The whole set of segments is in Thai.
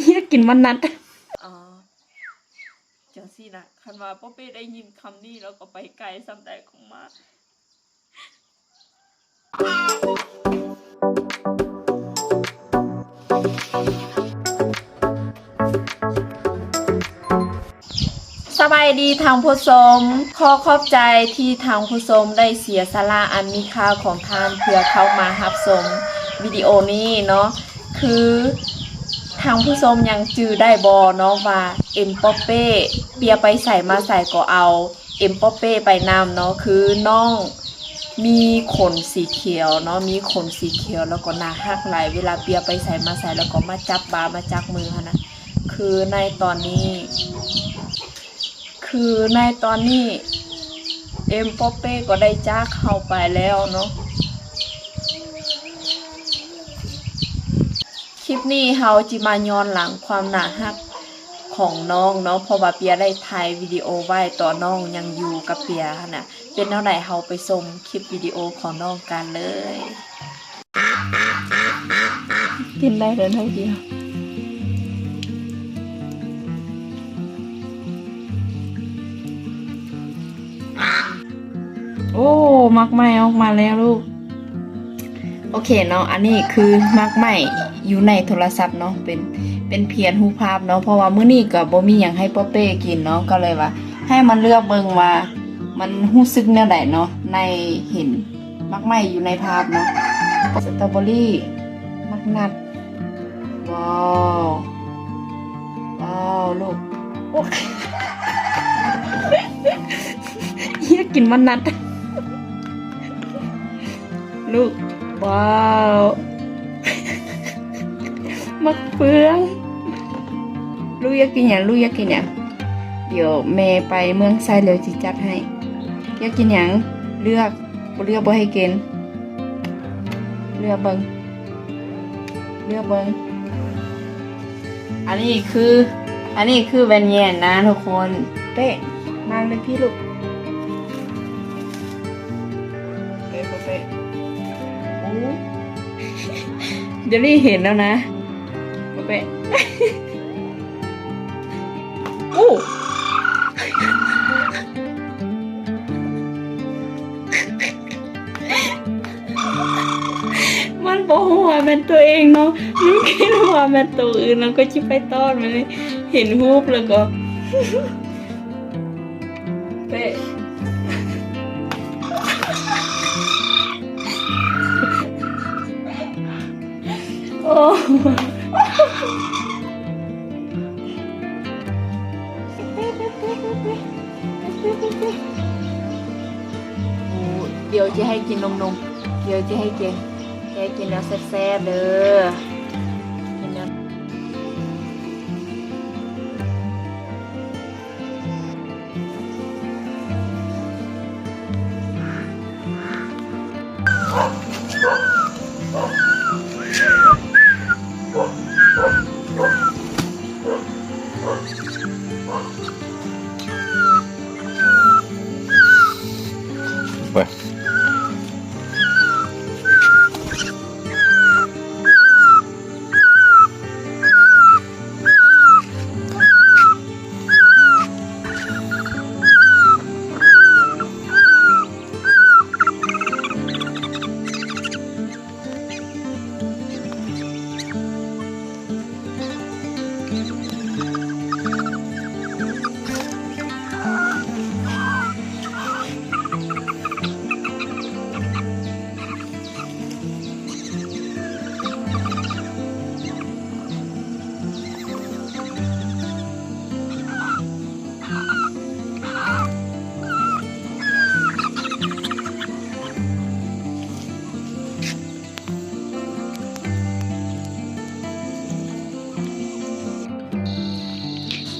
เฮียกินมันนัดอ๋อจังซี่นะคันว่าป้เป้ได้ยินคำนี้แล้วก็ไปไกลซ้ำใดของมาสบายดีทางผู้ชมขอขอบใจที่ทางผู้ชมได้เสียสละอันมีค่าของทานเพื่อเข้ามารับชม วิดีโอนี้เนาะคือทางผู้ชมยังจือได้บอเนาะว่าเอ็มป๊อปเป้เปียไปใส่มาใส่ก็เอาเอ็มป๊อปเป้ไปนำเนาะคือน้องมีขนสีเขียวเนาะมีขนสีเขียวแล้วก็หนาหักไหลายเวลาเปียไปใส่มาใส่แล้วก็มาจับบามาจักมือค่ะนะคือในตอนนี้ คือในตอนนี้เอ็มป๊อปเป้ก็ได้จ้าเข้าไปแล้วเนาะ ลิปนี้เฮาจิมาย้อนหลังความหนาหักของน้องเนาะเพราะว่าเปียได้ถ่ายวิดีโอไว้ต่อน้องยังอยู่กับเปียค่ะนะเป็นเท่าไหร่เฮาไปชมคลิปวิดีโอของน้องกันเลย กินได้เลยเท่าเดียวโอ้ มักไหมออกมาแล้วลูก โอเคเนาะอันนี้คือมักไหมอยู่ในโทรศัพท์เนาะเป็นเป็นเพียนรูภาพเนาะเพราะว่ามื้อนี้ก็บ่มีหยังให้ป้อเป้กินเนาะก็เลยว่า ให้มันเลือกเบิ่งว่า มันรู้สึกแนวใดเนาะในเห็นมักไหมอยู่ในภาพเนาะสตรอเบอรี่มักนัดว้าวว้าวลูกโอ้เฮียกินมันนัดลูก ว้าวมักเฟืองลูกอยากกินอย่างลูกอยากกินอย่างเดี๋ยวแม่ไปเมืองไซเลยจิจัดให้อยากกินอย่างเลือกเลือกบ่ให้กินเลือกเบิงเลือกเบิงอันนี้คือ อันนี้คือแวนแยนนะทุกคนเป๊ะมาเลยพี่ลูก เดี๋ยวนี้เห็นแล้วนะเป๊ะโอ้มันบอกว่าเป็นตัวเองเนาะนึกคิดว่าเป็นตัวอื่นแล้วก็ชิไปต้อนมันเลยเห็นรูปแล้วก็เป๊ะ เดี๋ยวจะให้กินนมนมเดี๋ยวจะให้กินจะให้กินแล้วแซ่บๆเด้อ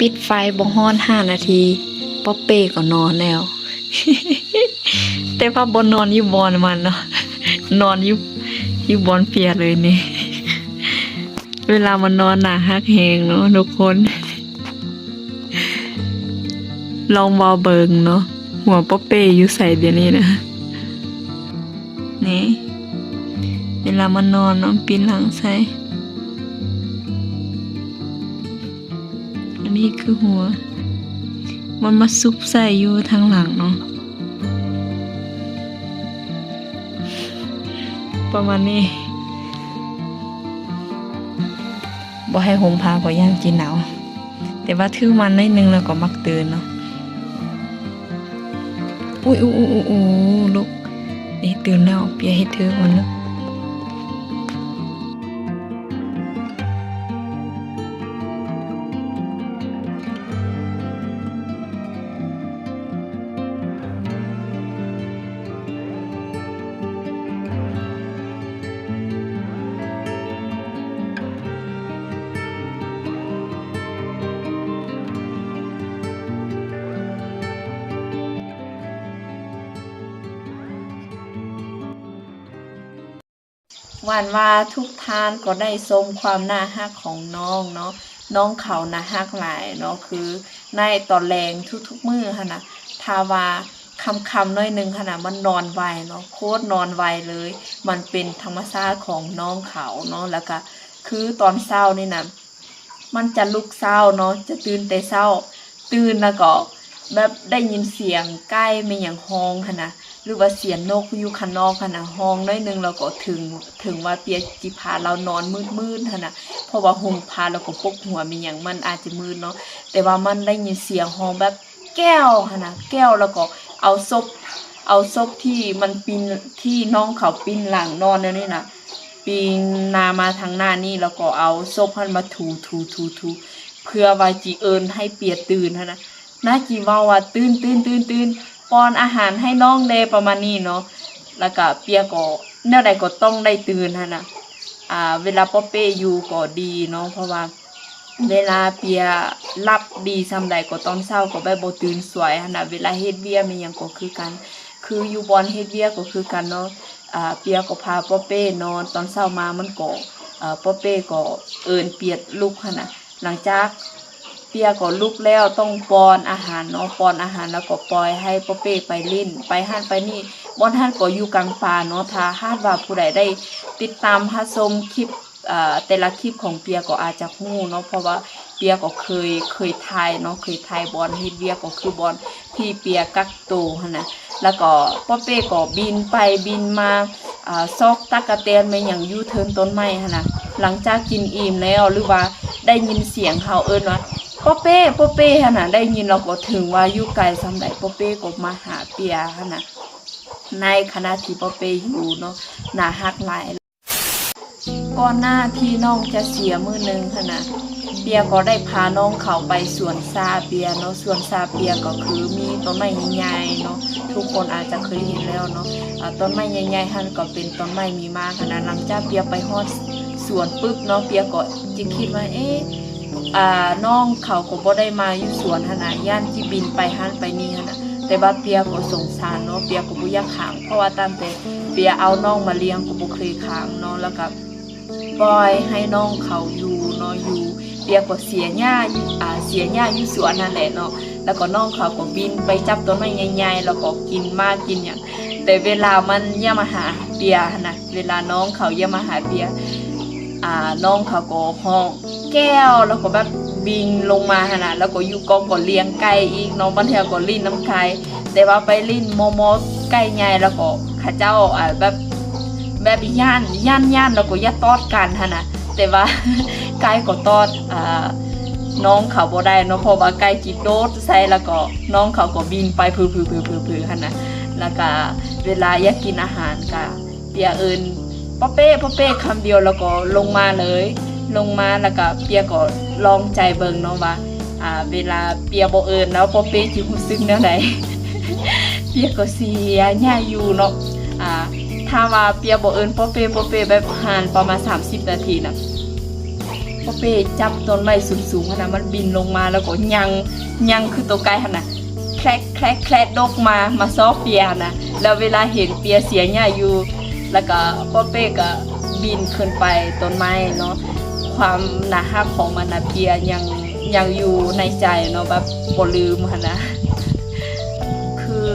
ปิดไฟบ่ฮ้อนห้านาทีป๊อปเป้ก็นอนแล้ว แต่ว่าบนนอนอยู่บอนมันเนาะนอนอยู่อยู่บอนเปียเลยนี่ เวลามันนอนหนาฮักแหงเนาะทุกคน ลองบอเบิงเนาะหัวป๊อปเป้อยู่ใส่เดี๋ยวนี้นะนี่ เวลามันนอนเนาะปีนหลังใส่ คือหัว มันมาซุกใส่อยู่ทางหลังเนาะประมาณนี้บ่ให้ห่มผ้าเพราะย่านกินหนาวแต่ว่าถือมันนิดนึงแล้วก็มักตื่นเนาะอุ้ยอุ้ยอุ้ยอุ้ยลูกนี่ตื่นแล้วเปียให้เธอก่อนลูก หวานว่าทุกท่านก็ได้ชมความน่าฮักของน้องเนาะน้องเขาน่าฮักหลายเนาะคือในตอนแรงทุกๆมือค่ะนะทาวาคำคำน้อยหนึงค่ะนะมันนอนไวเนาะโคตรนอนไวเลย มันเป็นธรรมชาติของน้องเขาเนาะแล้วก็คือตอนเช้านี่นะมันจะลุกเช้าเนาะจะตื่นแต่เช้า ตื่นแล้วก็แบบได้ยินเสียงใกล้ไม่อย่างห้องค่ะนะ หรือว่าเสียงนกอยู่ข้างนอกค่ะนะห้องน้อยนึงเราก็ถึงถึงว่าเปียจิพาเรานอนมืดๆค่ะนะเพราะว่าห่มผ้าเราก็ปกหัวมีอย่างมันอาจจะมืดเนาะแต่ว่ามันได้ยินเสียงห้องแบบแก้วค่ะนะแก้วแล้วก็เอาศพเอาศพที่มันปีนที่น้องเขาปีนหลังนอนนั่นนี่นะปีนนามาทางหน้านี่แล้วก็เอาศพมันมาถูถูถูถูเพื่อว่าจีเอิญให้เปียตื่นค่ะนะน่าจีว่าว่าตื่นตื่นตื่นตื่น ป้อนอาหารให้น้องเดประมาณนี้เนาะแล้วก็เปียก็แนวใดก็ต้องได้ตื่นฮะนะอ่า เวลาป๊อเป้อยู่ก็ดีเนาะเพราะว่าเวลาเปียรับดีซำใดก็ตอนเช้าก็แบบบ่ตื่นสวยหั่นน่ะเวลาเฮ็ดเวียกมีหยังก็คือกัน คืออยู่บอนเฮ็ดเวียก็คือกันเนาะอ่าเปียก็พาป๊อเป้นอนตอนเช้ามามันก็อ่าป๊อเป้ก็เอิ้นเปียดลุกหั่นน่ะหลังจาก เปียก็ลุกแล้วต้องปอนอาหารเนาะปอนอาหารแล้วก็ปล่อยให้ป๊อเป้ไปเล่น ไปห้านไปนี่บอนห้านก็อยู่กลางป่าเนาะถ้าห้ากว่าผู้ใดได้ติดตามหาชมคลิปเอ่อแต่ละคลิปของเปียก็อาจจะฮู้เนาะเพราะว่าเปียก็เคยเคยถ่ายเนาะเคยถ่ายบอลเฮ็ดเวียก็คือบอลที่เปียกักตัวหั่นะแล้วก็ป๊อเป้ก็บินไปบินมาซอกตะกะแตนมาหยังยู่เทินต้นไม้นะหลังจากกินอิ่มแล้วหรือว่าได้ยินเสียงเขาเอิ้นว่า ปอเป้ปอเป้ฮะนะได้ยินเราก็ถึงว่าอยู่ไกลสำใดปอเป้ก็มาหาเปียฮะนะในคณะที่ปอเป้อยู่เนาะน่าฮักหลายก่อนหน้าที่น้องจะเสียมือหนึ่งฮะนะเปียก็ได้พาน้องเขาไปสวนซาเปียเนาะสวนซาเปียก็คือมีต้นไม้ใหญ่ๆเนาะทุกคนอาจจะเคยเห็นแล้วเนาะต้นไม้ใหญ่ๆหันก็เป็นต้นไม้มีมากขนาดหลังจากเปียไปฮอดสวนปุ๊บเนาะเปียก็จะคิดว่าเอ๊ะ อ่าน้องเขาก็บ่ได้มาอยู่สวนหนนะย่านที่บินไปหันไปนี่หันนะแต่ว่าเปียก็สงสารเนาะเปียก็บ่อยากขังเพราะว่าตั้งแต่เปียเอาน้องมาเลี้ยงก็บ่เคยขังเนาะแล้วก็ปล่อยให้น้องเขาอยู่เนาะอยู่เปียก็เสียหญ้าอ่าเสียหญ้าอยู่สวนนั่นแหละเนาะแล้วก็น้องเขาก็บินไปจับต้นไม้ใหญ่ๆแล้วก็กินมากกินอย่างแต่เวลามันย่ามาหาเปียนนะเวลาน้องเขาย่ามาหาเปีย อ่าน้องเขาก็ห้องแก้วแล้วก็แบบบินลงมาขนาดแล้วก็อยู่กองก็เลี้ยงไก่อีกน้องบันเทวก็ลิ้นน้ำไก่แต่ว่าไปลิ้นโมโมไก่ใหญ่แล้วก็ข้าเจ้าอ่าแบบแบบย่านย่านย่านแล้วก็ย่าตอดกันฮะนะแต่ว่าไก่ก็ตอดอ่าน้องเขาบ่ได้นาะเพราะว่าไก่กินโดดใส่แล้วก็น้องเขาก็บินไปพือพือพือพือพือฮะนะแล้วก็เวลาอยากกินอาหารก็เปียเอิญ ป๊อเป้ป๊อเป้คำเดียวแล้วก็ลงมาเลย ลงมาแล้วก็เปียก็ลองใจเบิ่งเนาะว่าอ่าเวลาเปียบ่เอิญแล้วป๊อเป้สิรู้สึกแนวไหนเปียก็เสียหญ้าอยู่เนาะอ่าถ้าว่าเปียบ่เอิญป๊อเป้ป๊อเป้แบบห่านประมาณ 30 นาทีน่ะป๊อเป้จับต้นไม้สูงๆขนาดมันบินลงมาแล้วก็ยังยังคือตัวไกลขนาดแคลกแคลกแคลกดกมามาซอเปียนะแล้วเวลาเห็นเปียเสียหญ้าอยู่ แล้วก็พ่อเป้ก็บินขึ้นไปต้นไม้เนาะความหนาฮักของมันนะเพียยังยังอยู่ในใจเนาะแบบบ่ลืมหั้นะคือ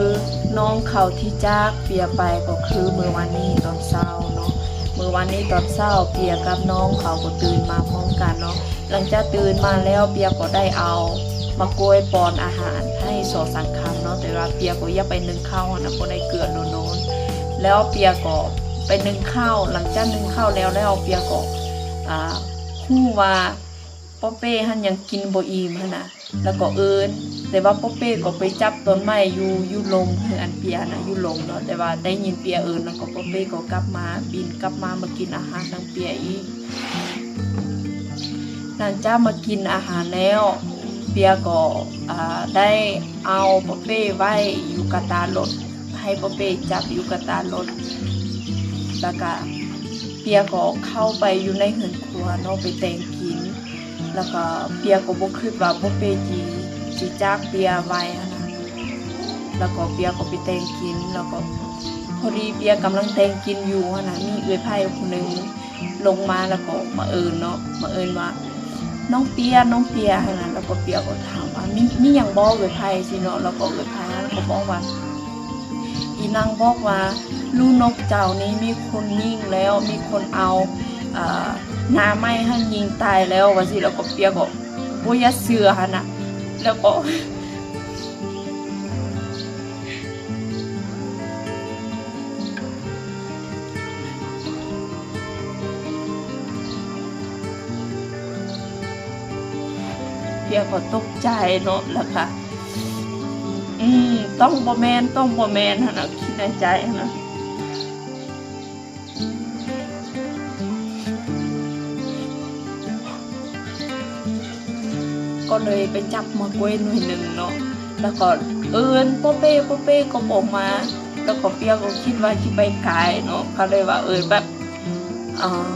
น้องเขาที่จากเปียไปก็คือเมื่อวันนี้ตอนเช้าเนาะเมื่อวันนี้ตอนเช้าเปียกับน้องเขาก็ตื่นมาพร้อมกันเนาะหลังจากตื่นมาแล้วเปียก็ได้เอามากล้วยปอนอาหารให้สอสังคำเนาะแต่ว่าเปียก็อย่าไปนึ่งข้าวนะก็ได้เกลือโน้นแล้วเปียก็ ไปนึ่งข้าวหลังจากนึ่งข้าวแล้วแล้วเปียก็อ่าฮู้ว่าป๊อเป้หันยังกินบ่อิ่มนะแล้วก็เอินแต่ว่าป๊อเป้ก็ไปจับต้นไม้อยู่อยู่ลมคืออันเปียนะอยู่ลมเนาะแต่ว่าได้ยินเปียเอินแล้วก็ป๊อเป้ก็กลับมาบินกลับมามากินอาหารทางเปียอีกหลังจากมากินอาหารแล้วเปียก็ได้เอาป๊อเป้ไว้อยู่กระตารถให้ป๊อเป้จับอยู่กระตารถ แล้วก็เปียก็เข้าไปอยู่ในเหือนครัวเนาะไปแต่งกิน แล้วก็เปียก็บ่คิดว่าบ่เปจีสิจากเปียไว้นะแล้วก็เปียก็ไปแต่งกิน แล้วก็พอดีเปียกำลังแต่งกินอยู่นะมีเอื้อยไผ่คนหนึงลงมาแล้วก็มาเอิญเนาะมาเอิญว่าน้องเปียน้องเปียนะแล้วก็เปียก็ถามว่ามีมีหยังบ่เอื้อยไผ่สิเนาะแล้วก็เอื้อยไผ่ก็บอกว่าอีนางบอกว่า ลูกนกเจ้านี้มีคนยิงแล้ว มีคนเอาอน้าไม้ให้ยิงตายแล้วว่าสิแล้วก็เปียก็บ่อยาเชื่อหั่นะแล้วก็เปียก็ตกใจเนาะแล้วค่ะ อืม ต้องบ่แมนต้องบ่แมนหั่นะคิดในใจนะ เลยไปจับมากล้วยหน่วยหนึ่งเนาะแล้วก็เอิญโปเป้โปเป้ก็บอกมา แล้วก็เปียก็คิดว่าจะไปขายเนาะเขาเลยว่าเอิญแบบอ่า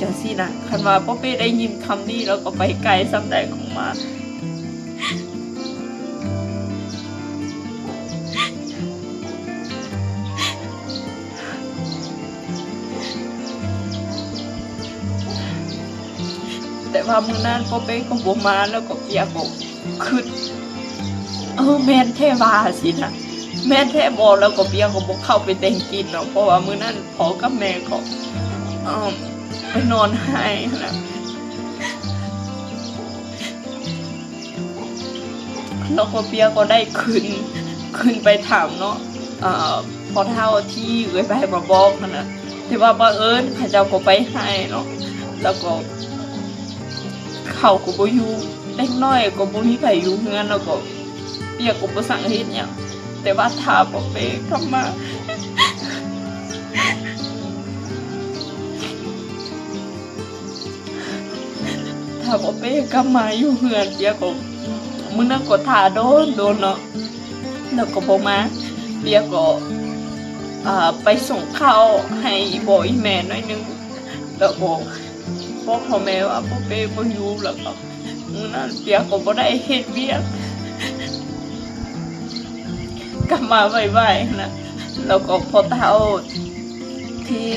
จังซี่นะคันว่าโปเป้ได้ยินคำนี้แล้วก็ไปไกลซ้ำใดของมา ว่ามื้อนั้นพ่อเป้ก็บ่มาแล้วก็เปียกบอกคือเออแม่นแท้ว่าสินะแม่นแท้บ่แล้วก็เปียก็บ่เข้าไปแต่งกินเนาะเพราะว่ามื้อนั้นพ่อกับแม่ก็เออไปนอนให้นะแล้วก็เปียก็ได้ขึ้นขึ้นไปถามเนาะเอ่อพอเท่าที่เอ้ยไปมาบอกนั่ะที่ว่าบังเอิญเขาเจ้าก็ไปให้เนาะแล้วก็ เขาก็บ่อยู่เล็กน้อยก็บ่มีไผอยู่เฮือนแล้วก็เปียกก็บ่สั่งเฮ็ดหยังแต่ว่าถ้าบ่ไปกลับมาถ้าบ่ไปกลับมาอยู่เฮือนเปียกก็มื้อนั้นก็ท่าโดนโดนเนาะแล้วก็บ่มาเปียกก็อ่าไปส่งข้าวให้บ่อีแม่หน่อยนึงแล้วก็ พ่อพ่อแม่ว่าพ่อเป้บ่อยู่แล้วก็มือนั้นเปียก็บ่ได้เฮ็ดเวียกกลับมาไวๆนะแล้วก็พอเท่าที่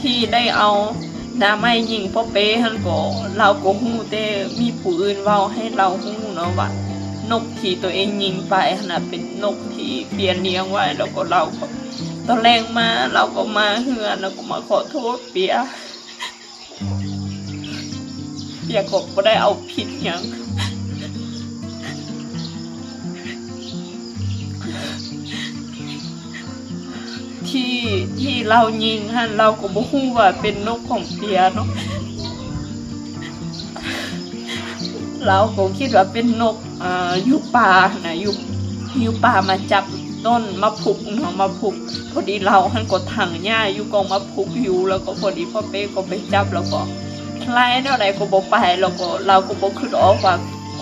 ที่ได้เอาน้ำไม้ยิงพ่อเป้หั่นก็เราก็ฮู้แต่มีผู้อื่นเว้าให้เราฮู้เนาะว่านกที่ตัวเองยิงไปนะเป็นนกที่เปลี่ยนเลี้ยงไว้แล้วก็เราก็ตอนแรกมาเราก็มาเฮือนแล้วก็มาขอโทษเปีย เปียกบก็ได้เอาผิดยังที่ที่เรายิงฮะเราก็บ่ฮู้ว่าเป็นนกของเปียเนาะเราก็คิดว่าเป็นนกอ่าอยู่ป่านะอยู่อยู่ป่ามาจับต้นมะพุกเนาะมะพุกพอดีเราหันก็ถังหญ้าอยู่กองมะพุกอยู่แล้วก็พอดีพ่อเป้ก็ไปจับแล้วก็ ไล่เท่าไหร่ก็บอกไปแล้วก็เราก็บอกคือออกว่า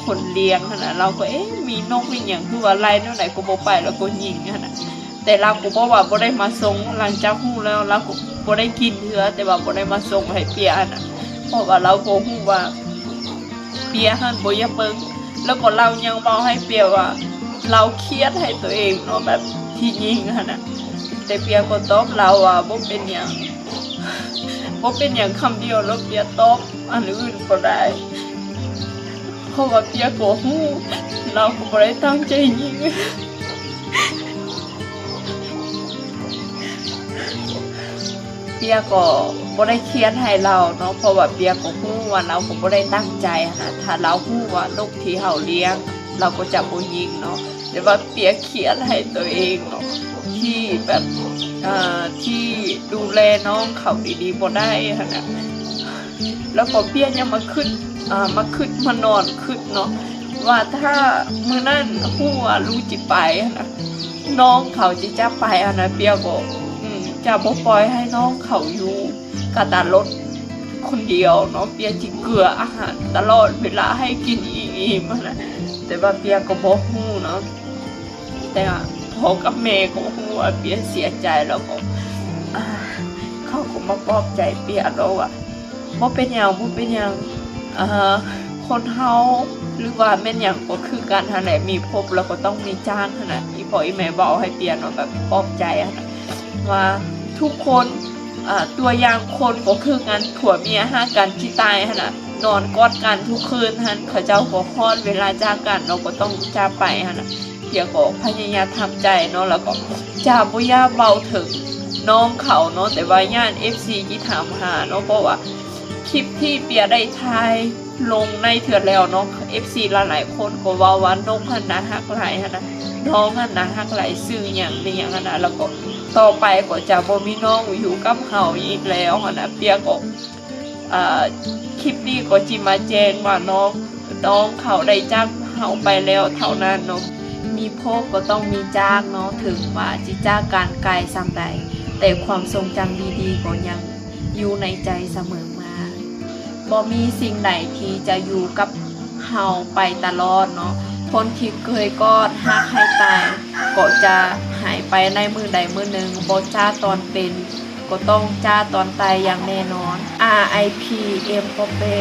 คนเลี้ยงขนาดเราก็เอ๊ะมีนกมีอย่างคือว่าไล่เท่าไหร่ก็บอกไปแล้วก็ยิงขนาดแต่เราก็บอกว่าบ่ได้มาส่งหลังจากฮู้แล้วเราก็บ่ได้กินเถือแต่ว่าบ่ได้มาส่งให้เปียน่ะเพราะว่าเราก็ฮู้ว่าเปียหันบ่ยาเบิงแล้วก็เรายังเว้าให้เปียว่า เราเครียดให้ตัวเองเนาะแบบที่ยิงหั่นน่ะแต่เปียก็ตอบเราว่าบ่เป็นหยัง บ่เป็นอย่างคำเดียวแล้วเปียตอบอันอื่นก็ได้เพราะว่าเปียก็ฮู้เราก็บ่ได้ตั้งใจยิงเปียก็บ่ได้เครียดให้เราเนาะเพราะว่าเปียก็ฮู้ว่าเราก็บ่ได้ตั้งใจหั้นนะถ้าเราฮู้ว่าลูกที่เฮาเลี้ยง เราก็จะบ่ยิงเนาะแต่ว่าเปียเครียดให้ตัวเองเนาะ ที่แบบอ่าที่ดูแลน้องเขาดีๆบ่ได้หั่นน่ะแล้วก็เปียยังมาขึ้นอ่ามาขึ้นมานอนขึ้นเนาะว่าถ้ามือนั้นฮู้ว่าลูกจิไปนะน้องเขาจะจะไปหั่นะเปียก็อืมจะบ่ปล่อยให้น้องเขาอยู่กะตารถคนเดียวเนาะเปียจิเกลืออาหารตลอดเวลาให้กินอิ่มๆอะนะแต่ว่าเปียก็บ่ฮู้เนาะแต่ พ่อกับแม่ก็ฮู้ว่าเปียเสียใจแล้วก็เขาก็มาปลอบใจเปียแล้วว่าบ่เป็นหยังบ่เป็นหยังอ่าคนเฮาหรือว่าแม่นหยังก็คือการหั่นแหละมีพบแล้วก็ต้องมีจ้างหั่นน่ะอีพ่ออีแม่บอกให้เปียเนาะแบบปลอบใจหั่นน่ะว่าทุกคนตัวอย่างคนก็คือกันผัวเมียห้ากันที่ตายหั่นน่ะนอนกอดกันทุกคืนหั่นเขาเจ้าก็ฮอดเวลาจากกันเราก็ต้องจากไปหั่นน่ะ เดี๋ยวก็พยายามทำใจเนาะแล้วก็จาบ่ย่าเบาถึงน้องเขาเนาะแต่ว่าย่าน FC ที่ถามหาเนาะเพราะว่าคลิปที่เปียได้ทายลงในเถื่อนแล้วเนาะ FC หลายๆคนก็ว่าว่าน้องหันนะฮักหลายหั่นน่ะน้องหันนะฮักหลายซื้อหยังนี่หยังหั่นนะแล้วก็ต่อไปก็จะบ่มีน้องอยู่กับเฮาอีกแล้วหั้นนะเปียก็คลิปนี้ก็จิมาแจ้งว่าน้องน้องเขาได้จ้างเฮาไปแล้วเท่านั้นเนาะ มีพ่อก็ต้องมีจ้างเนาะถึงว่าจิจ้าการไกลซ้ำใด แต่ความทรงจำดีๆก็ยังอยู่ในใจเสมอมาบ่มีสิ่งใดที่จะอยู่กับเฮาไปตลอดเนาะคนที่เคยกอดฮักให้ตายก็จะหายไปในมือใดมือหนึ่งบ่จ้าตอนเป็น ก็ต้องจ้าตอนตายอย่างแน่นอน R.I.P. เอ็มโปเป้